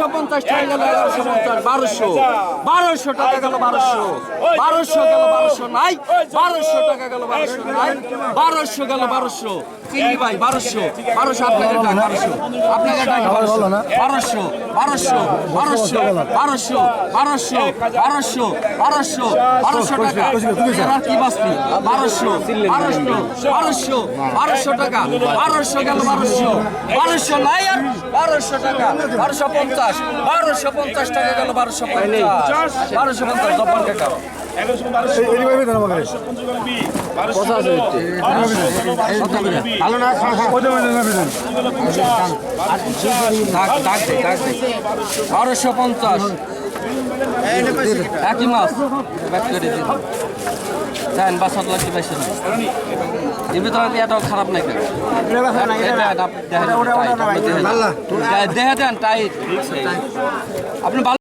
এগারোশো পঞ্চাশ টাকা গেল এগারোশো পঞ্চাশ বারোশো। বারোশো টাকা গেল বারোশো। বারোশো গেল বারোশো নাই বারোশো টাকা গেল বারোশো নাই বারোশো গেল বারোশো। চিংড়ি ভাই বারোশো। বারোশো আপনাকে ডাক বারোশো। আপনাকে ডাক বারোশো। বারোশো বারোশো বারোশো বারোশো বারোশো বারোশো বারোশো বারোশো টাকা। আর কি বাঁচবি বারোশো বারোশো বারোশো বারোশো টাকা বারোশো গেল বারোশো। বারোশো নাই আর বারোশো বারোশো পঞ্চাশ বারোশো পঞ্চাশ টাকা বারোশো পঞ্চাশ একই মাছ। ব্যাক বা এর ভিতরে এটাও নাই দেখে দেন টাইট আপনি